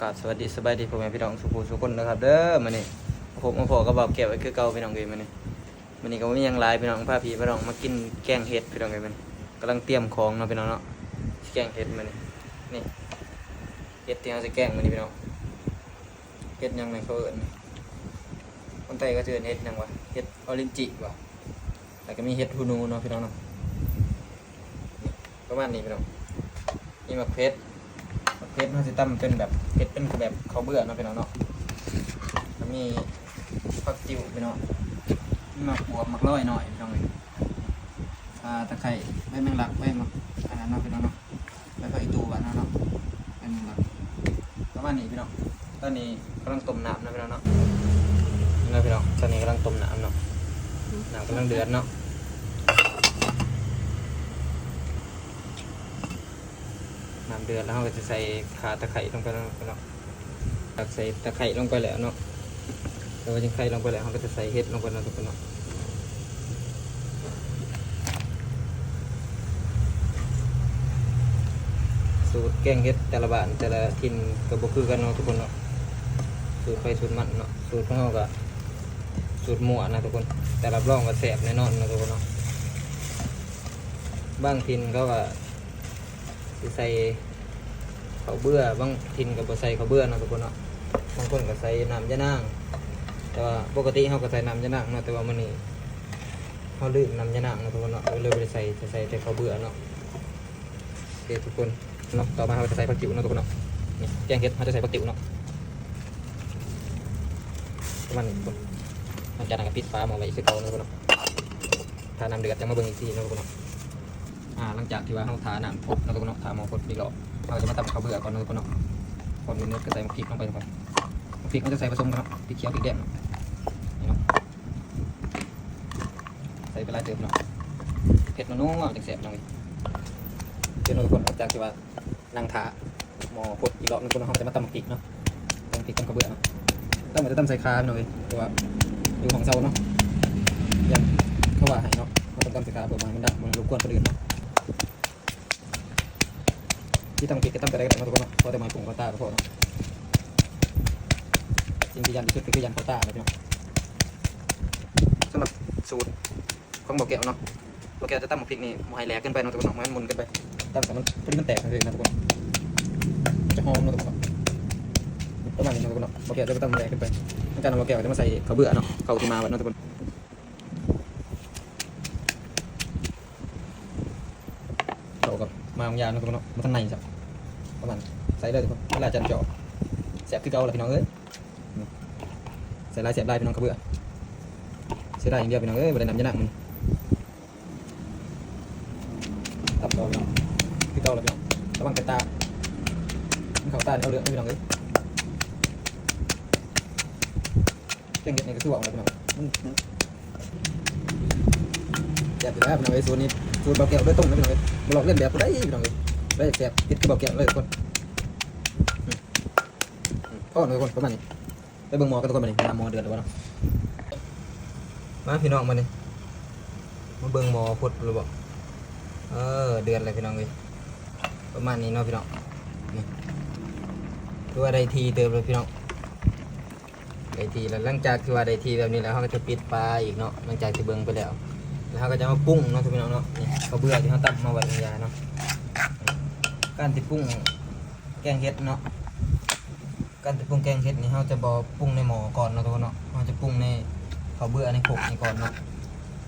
กราบสวัสดีสบายดีพ่อแม่พี่น้องสุภูสุคนนะครับเด้อมื้อนี้ผมมาพอกับบ่าวแก้วไว้คือเก่าพี่น้องเอ้ยมื้อนี้มื้อนี้ก็มียังหลายพี่น้องพาพีพี่น้องมากินแกงเห็ดพี่น้องเอ้ยมื้อนี้กำลังเตรียมของเนาะพี่น้องเนาะแกงเห็ดมื้อนี้นี่เห็ดที่เราสิแกงมื้อนี้พี่น้องเห็ดยังไงเขาเอิ้นคนไทยก็สิเอิ้นเห็ดยังวะเห็ดออรินจิวะแล้วก็มีเห็ดฮูนูเนาะพี่น้องเนาะนี่ประมาณนี้พี่น้องมีมะเขือ เพชรมันจะตั้มเป็นแบบเพชรเป็นแบบเขาเบื่อเนาะพี่น้องเนาะแล้วมีผักจิ๋วพี่น้องมีหมักบวบหมักร้อยหน่อยพี่น้องเลยอ่าตะไคร้ใบแมงลักใบมักอันนั้นเนาะพี่น้องเนาะใบผักอีตูบ้านเราเนาะใบแมงลักประมาณนี้พี่น้องตอนนี้กำลังต้มน้ำนะพี่น้องเนาะนี่นะพี่น้องตอนนี้กำลังต้มน้ำเนาะน้ำกำลังเดือดเนาะ น้ำเดือดแล้วเราก็จะใส่ขาตะไคร้ลงไปแล้วเนาะใส่ตะไคร้ลงไปแล้วเนาะแล้วก็ยังไข่ลงไปแล้วเราก็จะใส่เห็ดลงไปนะทุกคนเนาะสูตรแกงเห็ดแต่ละบ้านแต่ละถิ่นก็บ่คือกันเนาะทุกคนเนาะสูตรไฟสูตรมันเนาะสูตรของเราก็สูตรหมวนะทุกคน แต่รับรองว่าแซ่บแน่นอนนะทุกคนเนาะบางถิ่นเขาก็สิใส่ เขาเบื่อบางทินกับใส่เขาเบื่อเนาะทุกคนเนาะบางคนก็ใส่น้ำยะนางแต่ว่าปกติเขาก็ใส่น้ำยะนางเนาะแต่ว่ามื้อนี้เขาลืมน้ำยะนางเนาะทุกคนเนาะเลยได้ใส่จะใส่แต่เขาเบื่อเนาะโอเคทุกคนเนาะต่อมาเราจะใส่ผักติ๋วเนาะทุกคนเนาะนี่แกงเห็ดเราจะใส่ผักติ๋วเนาะประมาณนี้ทุกคนหลังจากนั้นก็ปิดฟ้าหมาไว้คือเก่าเนาะทุกคนเนาะถ้าน้ำเดือดจะมาเบิ่งอีกทีเนาะทุกคนเนาะอ่าหลังจากที่ว่าเราทาน้ำพดเราก็เนาะทาหมอพดอีกรอบ เราจะมาตำข้าวเบื่อก่อนเนะทุกคนเนาะก่อนอื่นเราก็ใส่พริกลงไปก่อนพริกเราจะใส่ผสมกันเนาะพริกเขียวพริกแดงนี่เนาะใส่ไปหลายเติมเนาะเผ็ดมันนุ่มอะจังแสบหน่อยเดี๋ยวเราทุกคนหลังจากที่ว่านั่งทาหมอพดอีกรอบนึงคนเราจะมาตำพริกเนาะตำพริกตำข้าวเบื่อเนาะตำมันจะตำใส่คาหน่อยแต่ว่าอยู่ของเซาเนาะยังเขาว่าให้เนาะเขาต้องตำใส่คาเพื่อมันมันดับมันรบกวนคนอื่นเนาะ ที่ตั้งผิดก็ตั้งแต่แรกแต่มาทุกคนเนาะพอแต่มาปุ่งเขาตาก็พอเนาะสิ่งที่ยันที่สุดก็คือยันเขาตาเลยพี่น้องสำหรับสูตรของบอกแก้วเนาะบอกแก้วจะตั้งหมกพริกนี่หมายแหลกเกินไปเนาะทุกคนเนาะมันหมุนเกินไปตั้งแต่มันพอดีมันแตกเลยนะทุกคนจะหอมเนาะทุกคนเนาะประมาณนี้เนาะทุกคนเนาะบอกแก้วจะตั้งแหลกเกินไปหลังจากนั้นบอกแก้วจะมาใส่ข้าวเบื่อเนาะข้าวที่มาวันเนาะทุกคนเข้ากับมาของยาเนะทุกคนเนาะมันข้างในจ้ะประมาณใส่เลยทุกคนเวลาจันจาะแสบคือเก่าลยพี่น้องเอ้ยใส่ลายเสียบลายพี่น้องกระเบื่อเสียดายอย่างเดียวพี่น้องเอ้ยบริน้ำยาหนักมันตับต่อพี่น้องคือเก่าลยพี่น้องระวังกระตามันเขาตาเอาเรื่องพี่น้องเอ้ยเก่งเด็ดนี่ก็คือว่าอะไรพี่น้องมันมันแสบอยู่แล้วพี่น้องเอ้ยสูตรนี้ สูตรเบาแก้วด้วยต้มนะพี่น้องเอ้ยมาลอกเล่นแบบได้พี่น้องเอ้ยได้แซ่บติดกระบอกแกะเลยทุกคนอืมอืมพ่อหนึ่งคนประมาณนี้ไปเบิ่งหมอกันทุกคนมาดิน้ำหมอเดือดหรือเปล่ามาพี่น้องมาดิมาเบิ่งหมอพดหรือเปล่าเออเดือดเลยพี่น้องเลยประมาณนี้เนาะพี่น้องนี่คือว่าได้ทีเติมเลยพี่น้องได้ทีแล้วหลังจากที่ว่าได้ทีแบบนี้แล้วเขาก็จะปิดปลาอีกเนาะหลังจากที่เบิ่งไปแล้ว แล้วเขาก็จะมาปรุงเนาะทุกพี่น้องเนาะนี่เขาเบื่อที่เขาตัดมาไว้ในยาเนาะการติปรุงแกงเห็ดเนาะการติปรุงแกงเห็ดนี่เราจะบอปรุงในหม้อก่อนเนาะทุกคนเนาะเราจะปรุงในข้าวเบื่อในโขกนี่ก่อนเนาะ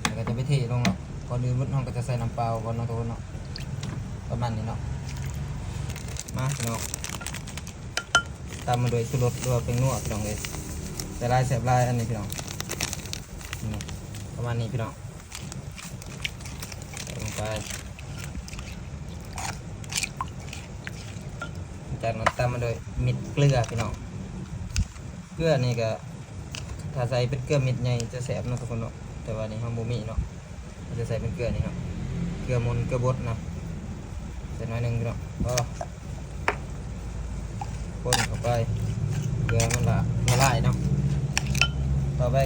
แล้วก็จะไปเทลงเนาะก่อนอื่นเราก็จะใส่น้ำเปล่าก่อนเนาะทุกคนเนาะประมาณนี้เนาะมาพี่น้องตามมาด้วยชูรสด้วยเป็นนัวพี่น้องเลยใส่ลายเสียบลายอันนี้พี่น้องประมาณนี้พี่น้อง ไปจากนั้นตามมาโดยมิดเกลือพี่น้องเกลือนี่ก็ถ้าใส่เป็นเกลือม็ดใหญ่จะแสบนะทุกคนเนาะแต่ว่านี่ห้องบ่มีเนาะเราจะใส่เป็นเกลือนี่ครับเกลือมนเกลือบดนะใส่หน่อยหนึงพี่น้องก็คนเข้าไปเกลือมันละละลายเนาะต่อไป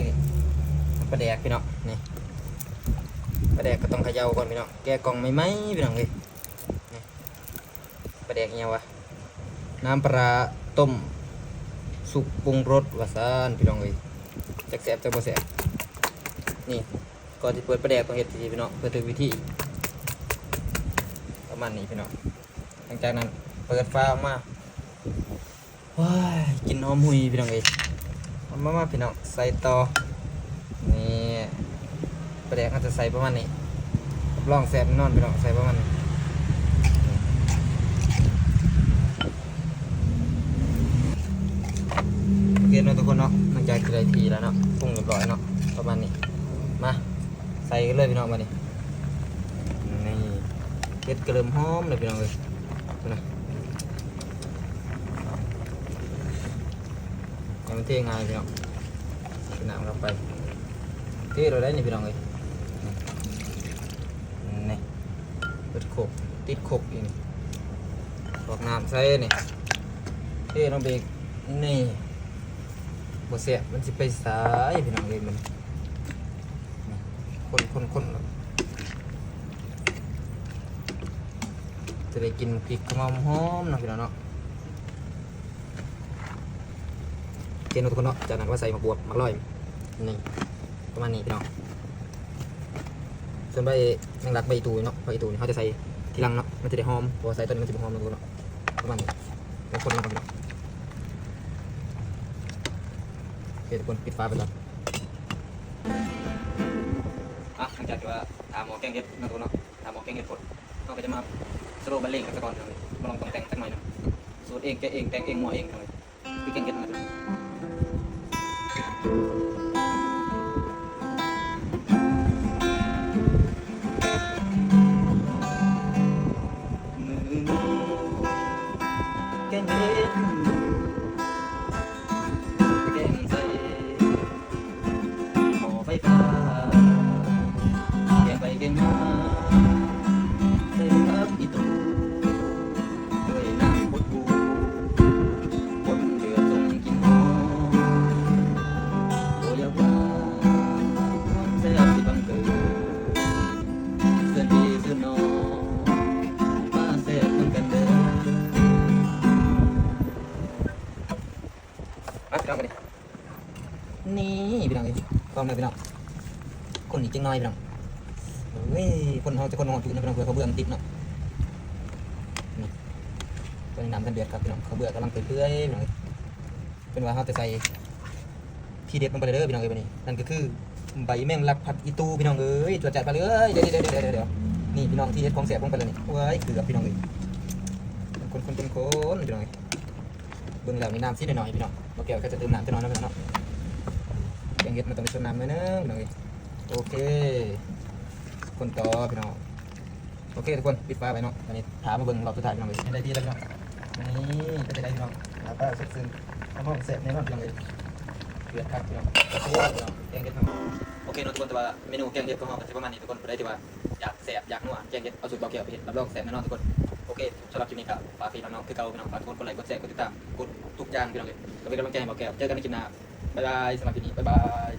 ปลาแดกพี่น้องนี่ ปลาแดกก็ต้องเขย่าก่อนพี่น้องแกกล่องไม่ไหมพี่น้องเลยปลาแดกเงี้ยวะน้ำปลาร้าต้มสุกปรุงรสวาซานพี่น้องเอ้ยจักแซ่บจักบ่แซ่บนี่ก่อนที่เปิดประแดกต้องเฮ็ดสิพี่น้องเพื่อถึงวิธีประมาณนี้พี่น้องหลังจากนั้นเปิดฟ้าออกมาว้ายกินหอมหุยพี่น้องเอ้ยเอามามาพี่น้องใส่ต่อ แดกอาจจะใส่ประมาณนี้รับรองแซ่บแน่นอนพี่น้องใส่ประมาณนี้โอเคเนาะทุกคนเนาะหลังจากที่ได้ทีแล้วเนาะปรุงเรียบร้อยเนาะประมาณนี้มาใส่กันเลยพี่น้องมาดินี่เฮ็ดกระเริ่มหอมเลยพี่น้องเลยดูนะให้มันเทง่ายพี่น้องใส่น้ำลงไปเทเราได้นี่พี่น้องเลยนี่เปิดขกติดขกอีกบอกน้ำใส่นี่เทลงไปอีกนี่บเสียมันสิไปสายพี่น้องเลยมันคนคนคนจะได้กินพริกขมหอมนะพี่น้องเนาะเกณฑ์ทุกคนเนาะจากนั้นก็ใส่มะบวบมะกร้อยนี่ประมาณนี้พี่น้อง ส่วนใบแมงลักใบตูเนาะใบตูนี่เขาจะใส่ทีหลังเนาะมันจะได้หอมพราะว่าใส่ต้นนี้มันจะบ่หอมนะทุกคนเนาะประมาณนี้เป็นคนเนาะพี่น้องโอเคทุกคนปิดฟ้าไปก่อนอะหลังจากที่ว่าถามหมอแกงเห็ดนะทุกคนเนาะถามหมอแกงเห็ดผลเราก็จะมาสโลว์บัลเลงกันก่อนเลยมาลองต้องแต่งสักหน่อยนะสูตรเองแกเองแต่งเองหมอเองเลยคือแกงเห็ดนะแกงเห็ด พี่น้องกันดินี่พี่น้องเอ้ยกล้องเลยพี่น้องคนอีกจังน้อยพี่น้องเฮ้ยคนเขาจะคนหอดจุนะพี่น้องเผื่อเขาเบื่อมันติดเนาะนี่ตัวนี้น้ำกันเดือดครับพี่น้องเขาเบื่อกำลังเปื่อยๆพี่น้องเอ้ยเป็นว่าเขาจะใส่ทีเด็ดลงไปเลยเด้อพี่น้องเอ้ยวันนี้นั่นก็คือใบแมงลักผัดอีตูพี่น้องเอ้ยจวดจัดไปเลยเดี๋ยวเดี๋ยวเดี๋ยวเดี๋ยวเดี๋ยวนี่พี่น้องที่เด็ดของแสบลงไปเลยนี่เว้ยเกือบพี่น้องเอ้ยคนคนคนคนพี่น้องเอ้ย เบิ่งแล้วนี่น้ำซีหน่อยๆพี่น้องมาแก้วก็จะเติมน้ำจะน้อยนะพี่น้องเนาะแกงเห็ดมันต้องไปชนน้ำเลยนะพี่น้องเอ้ยโอเคคนต่อพี่น้องโอเคทุกคนปิดฟ้าไปเนาะตอนนี้ถามมาเบิ่งรอบสุดท้ายพี่น้องเลยได้ที่แล้วพี่น้องนี่ก็จะได้พี่น้องหาป้าสุดซึ้งน้ำหอมเสร็จแน่นอนพี่น้องเลยเดือดครับพี่น้องโอเคพี่น้องแกงเห็ดโอเคเนาะทุกคนแต่ว่าเมนูแกงเห็ดของเราก็จะประมาณนี้ทุกคนได้ที่ว่าอยากแสบอยากนัวแกงเห็ดเอาสูตรเบาเกี่ยวไปเห็ดรับรองแสบแน่นอนทุกคน โอเคสำหรับคลิปนี้ครับฝากพี่น้องๆคือเก่าพี่น้องฝากทุกคนกดไลค์กดแชร์กดติดตามกดทุกอย่างพี่น้องเลยก็เป็นกำลังใจให้บอกแก้วเจอกันในคลิปหน้าบ๊ายบายสำหรับคลิปนี้บ๊ายบาย